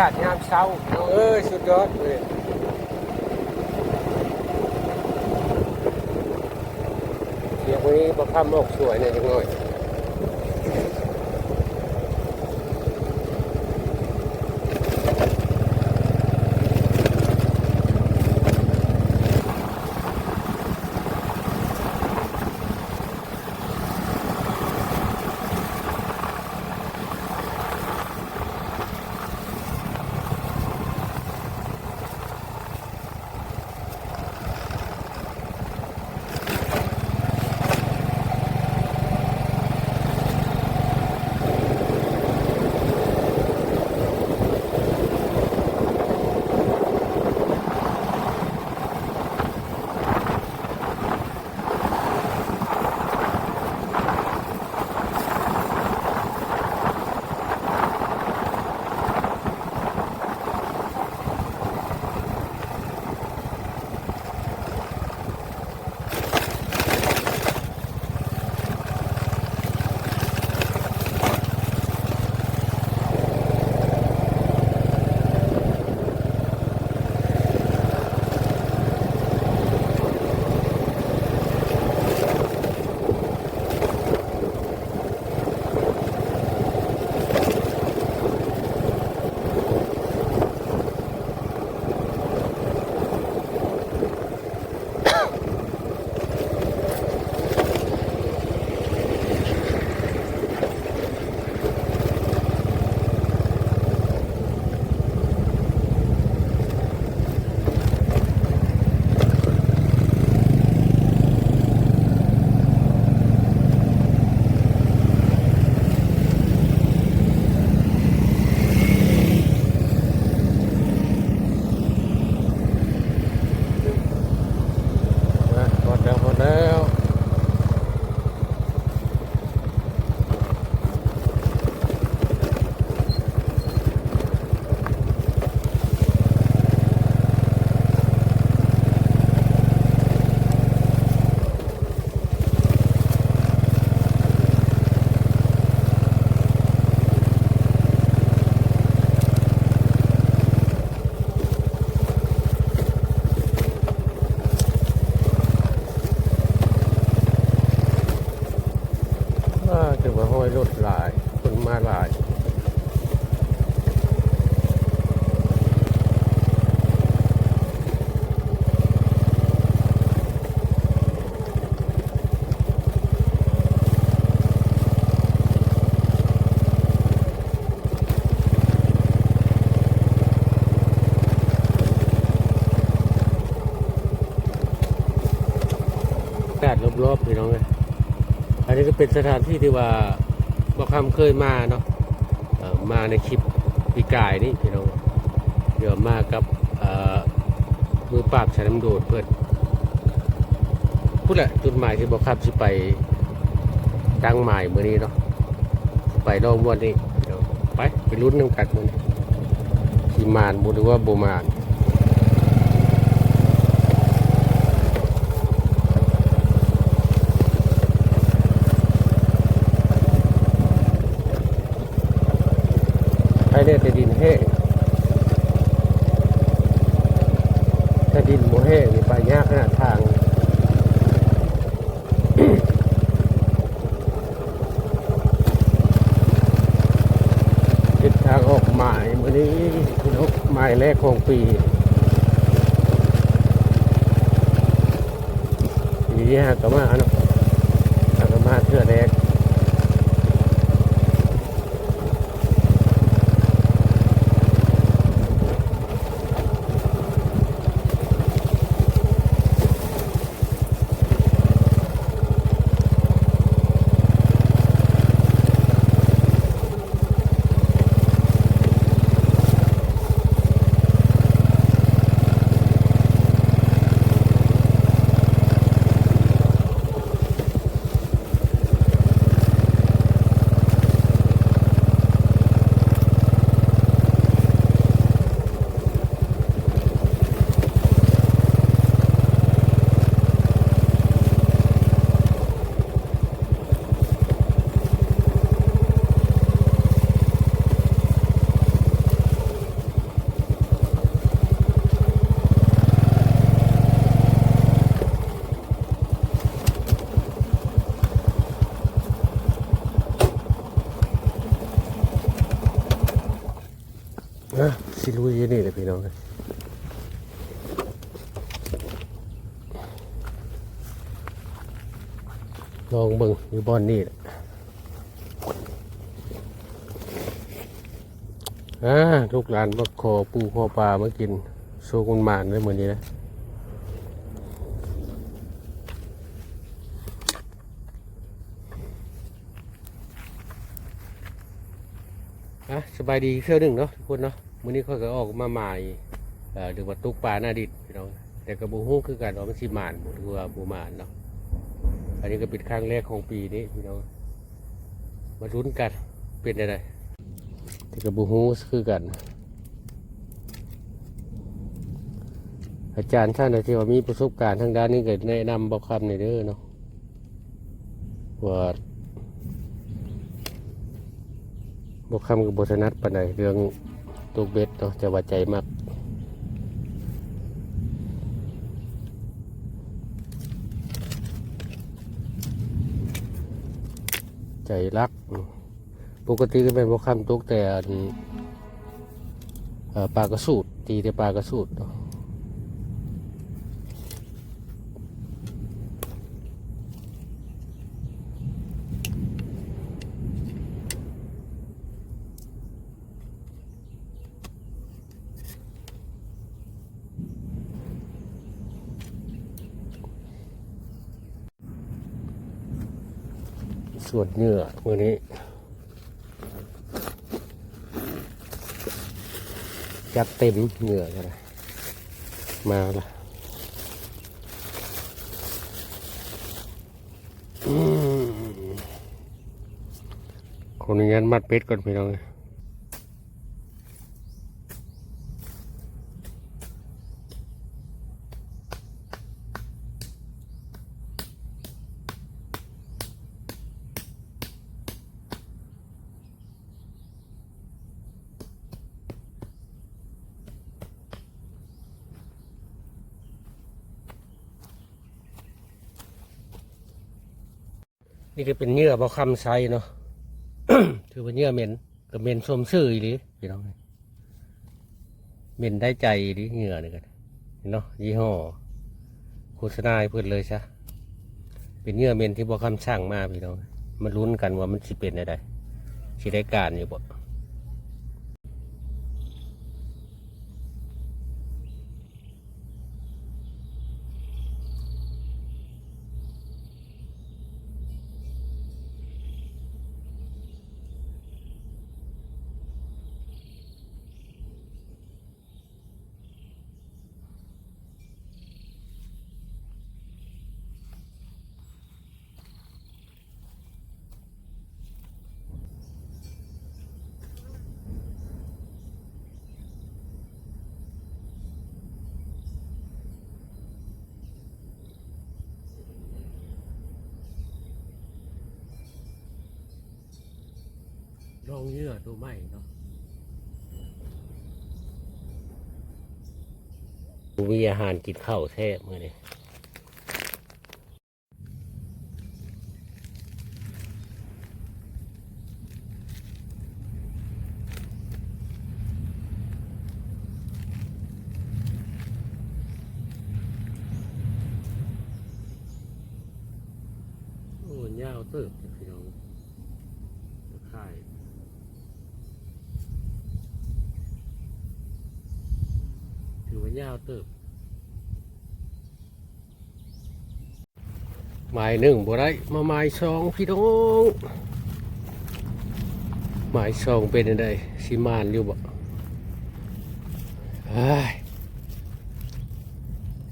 ากาศยามเช้าน้องเอ้ย สุดยอดเลยเดี๋ยววันนี้ประคำออกสวยเนี่ยจังหน่อย แปดรอบๆพี่น้องเลยอันนี้ก็เป็นสถานที่ที่ว่าบ่คำเคยมาเนาะมาในคลิปปีกายนี่พี่น้องเดี๋ยวมากับมือปราบชายน้ำโดดเพื่อนพูดแหละจุดหมายที่บ่คำสิไปตั้งหมายมื้อนี้เนาะไปรอบวันนี้เดี๋ยวไปไปลุ้นน้ำกัดมันสิมานบ่หรือว่าบ่มาน ได้แต่ดินแห้งถ้าดินโมแห้งนี่ไปยากขนาดทางทิศทางออกหมายวันนี้พี่นกหมายแรกของปีปีนี้ฮะก็มาเนาะฮะก็มาเทื่อแรก ลองเบิ่งอยู่บอนนี่แหละอ่าลูกหลานมาขอปูขอปลามากินโชกุนหมานเลยเหมือนนี้นะอะสบายดีเชื่อหนึ่งเนาะทุกคนเนาะมื้อนี้ค่อยก็ออกมาใหม่เอ่อหรือว่าตุกปลาหน้าดิดพี่น้องแต่กระบูฮู้คือกันว่ามันสิหมานบ่หรือว่าบ่หมานเนาะ อันนี้ก็เป็นครั้งแรกของปีนี้พี่น้องมาลุ้นกันเป็นอะไรแต่กระบูฮู้คือกัน อาจารย์ท่านที่ว่ามีประสบการณ์ทางด้านนี้ก็แนะนำบอกคำในเด้อเนาะว่าบกคำกับบทนัดปานใดเรื่องตุกเบ็ดเนาะจะว่าใจมาก ใจรัก ปกติก็เป็นพวกคำตุกแต่ปลากระสูดตีแต่ปลากระสูดเนาะ ส่วนเนื้อมือนี้ จัดเต็มเนื้อกันเลยมาละคนงั้นมัดเป็ดก่อนพี่น้อง นี่ก็เป็นเนื้อบอคำไซเนาะถือว่าเนื้อเหม็นก็เหม็นสมซื่ออีหรือพี่น้องเหม็นได้ใจอีหรือเหงื่อนี่กันเนาะยี่ห้อโฆษณาเพื่อนเลยซะเป็นเนื้อเหม็นที่บอคำสั่งมาพี่น้องมาลุ้นกันว่ามันสิเป็นอะไรสิได้การอยู่บ่ ลองเยื่อดูไหมเนาะมีอาหารกินข้าวแท้เมื่อนี้โอ้ยาวเติบพี่น้องค่าย ถือว่ายาวเติบ หมายหนึ่งบ่ได้มาหมายสองพี่น้องหมายสองเป็นอะไรสิมานอยู่บ่เอ้ย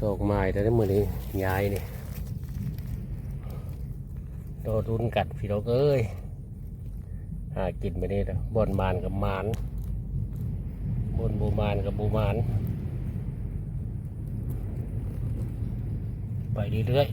สองหมายแต่ได้มือนี้ย้ายนี่โดนรุนกัดพี่น้องเอ้ยหากินไปนี่แล้วบอนมานกับมานบนบูมานกับบูมาน ไปเรื่อย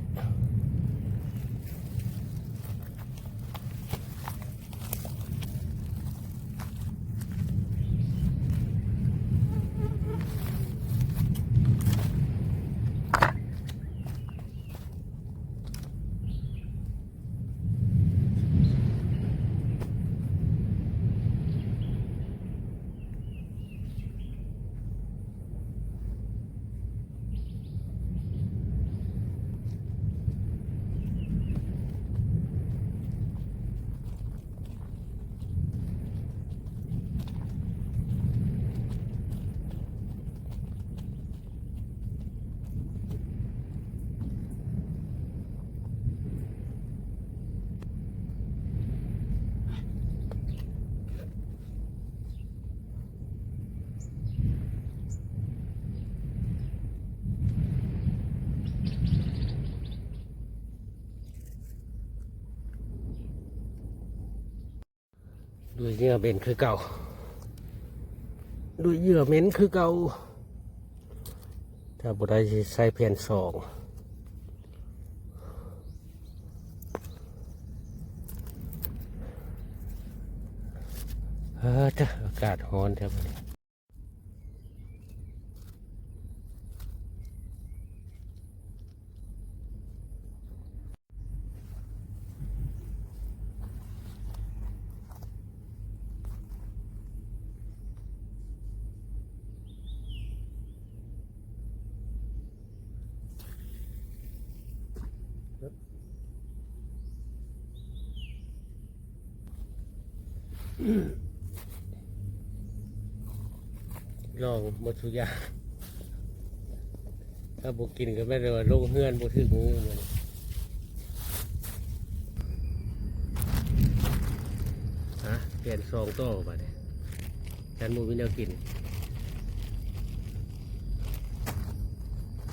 ด้วยเยื่อเหม็นคือเก่า ด้วยเยื่อเหม็นคือเก่า ถ้าบุได้ใส่เพียนสองเออจ้ะอากาศร้อนแท้วันนี้ ลองหมดทุกอย่างถ้าบุกินก็ไม่ได้ว่าลงเฮือนบุถึงมือมันฮะเปลี่ยนซองโต้มาเนี่ยฉันมูวินเอากิน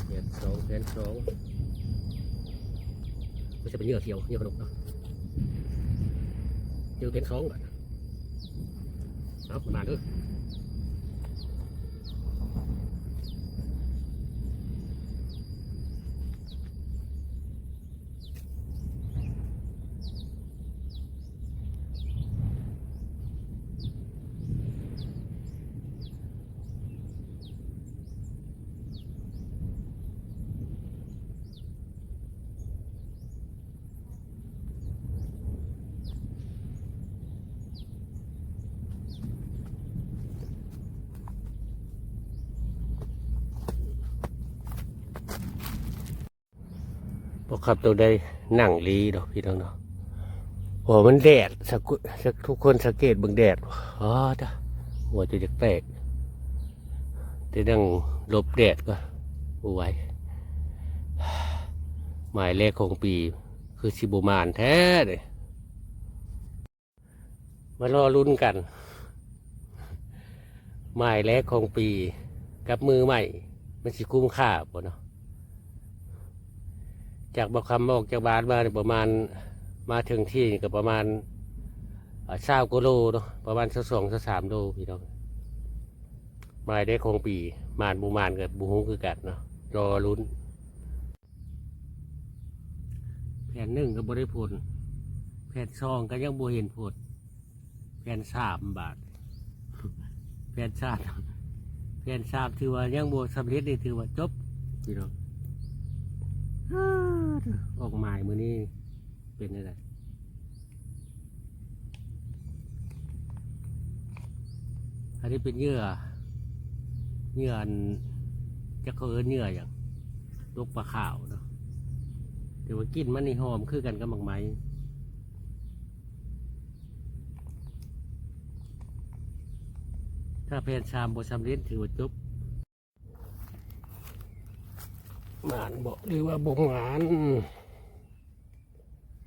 เปลี่ยนสองเปลี่ยนสอง ก็จะเป็นเหยื่อเขียวเหยื่อขนมเนาะเหยื่อเปลี่ยนสองก่อนเอาประมาณนี้พ อขับตัวได้หนังลีดอกพี่น้องเนาะโอ้มันแดดสักสักทุกคนสังเกตเบิ่งแดดอ๋อจ้ะหัวจะจะแตกจะนั่งหลบแดดก็บ่ไหวหมายเลขของปีคือสิบมานแท้เลยมารอลุ้นกัน หมายเลขของปีกับมือใหม่ มันสิคุ้มค่าบ่เนาะ จากบกคำออกจากบ้านมาประมาณมาถึงที่ก็ประมาณเช้ากิโลเนาะประมาณสักสองสักสามโลพี่น้องมาได้คงปีมานบูมานกับบูฮูคือกัดเนาะรอลุ้นแผ่นหนึ่งก็บริผลแผ่นสองก็ยังบ่เห็นผลแผ่นสามบาทแผ่นสามแผ่นสามถือว่ายังบ่สำเร็จนี่ถือว่าจบพี่น้อง ออกหมายมือนี้เป็นอะไรอันนี้เป็นเยื่อเยื่ออันจะเขาเอิ้นเยื่ออย่างลูกปลาขาวเนาะแต่ว่ากินมันนี่หอมคือกันกับหมักไหม้ถ้าเพนชามบสำเร็จถือว่าจบ หมานบอกหรือว่าบงหมาน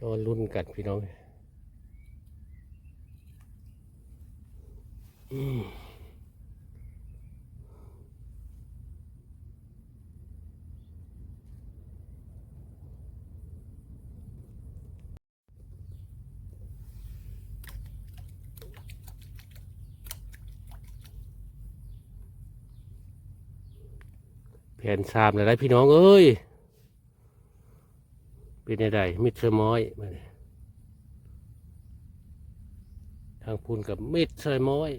ตอนรุ่นกันพี่น้องอืม นสามเลยได้พี่น้องเอ้ย เป็นไดมิดเซอร์มอยมาเนี่ยทางพูนกับมิดเซอร์มอย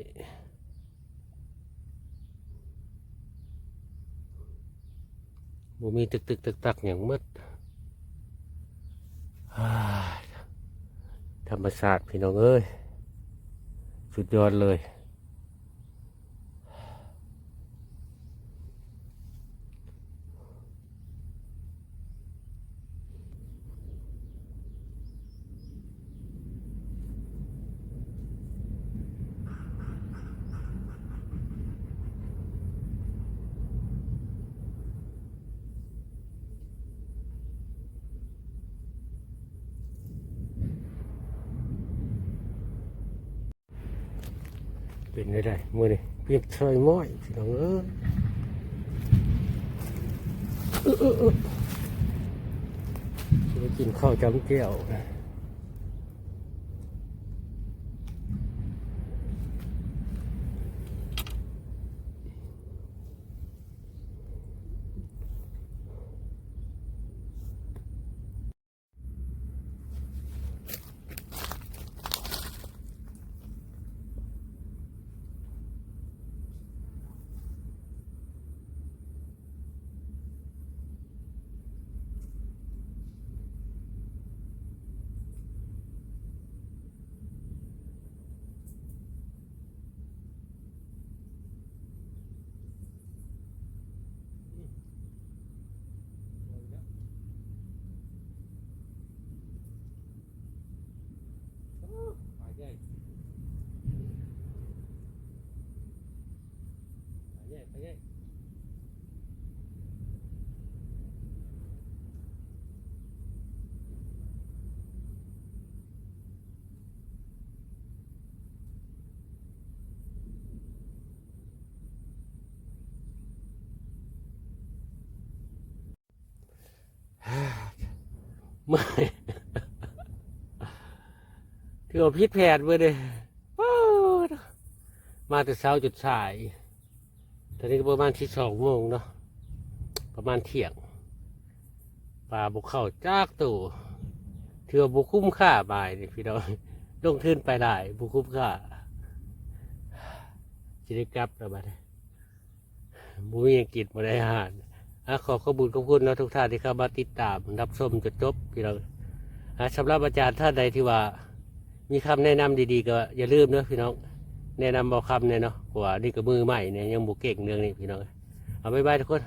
บ่มีตึกตึกตักตักอย่างมืดธรรมศาสตร์พี่น้องเอ้ย สุดยอดเลย เป็นได้ได้มือนี่เปียกเชยม้อยพี่น้องเออกินข้าวจำแก้วนะ เมื่อยถือว่าพิษแผดเว้ยเด้ว้าวมาแต่เช้าจุดสาย ตอนนี้ก็ประมาณที่สองโมงเนาะ ประมาณเที่ยง ปลาบุกเข้าจากตู่ถือว่าบุกคุ้มค่าบายนี่พี่น้องลงทุนไปได้บุกคุ้มค่าจิได้กลับแล้วบัดบุมีหยังกินมาได้อาหาร ขอขอบคุญขอบคุณนะทุกท่านที่เข้ามาติดตามรับชมจนจบพี่น้องสำหรับอาจารย์ท่านใดที่ว่า มีคำแนะนำดีๆ ก็อย่าลืมเนาะพี่น้อง แนะนำบอกคำเนี่ยเนาะกว่านี่ก็มือใหม่เนี่ยยังบุเก่งเรื่องนี้พี่น้อง เอาบ๊ายบายทุกคน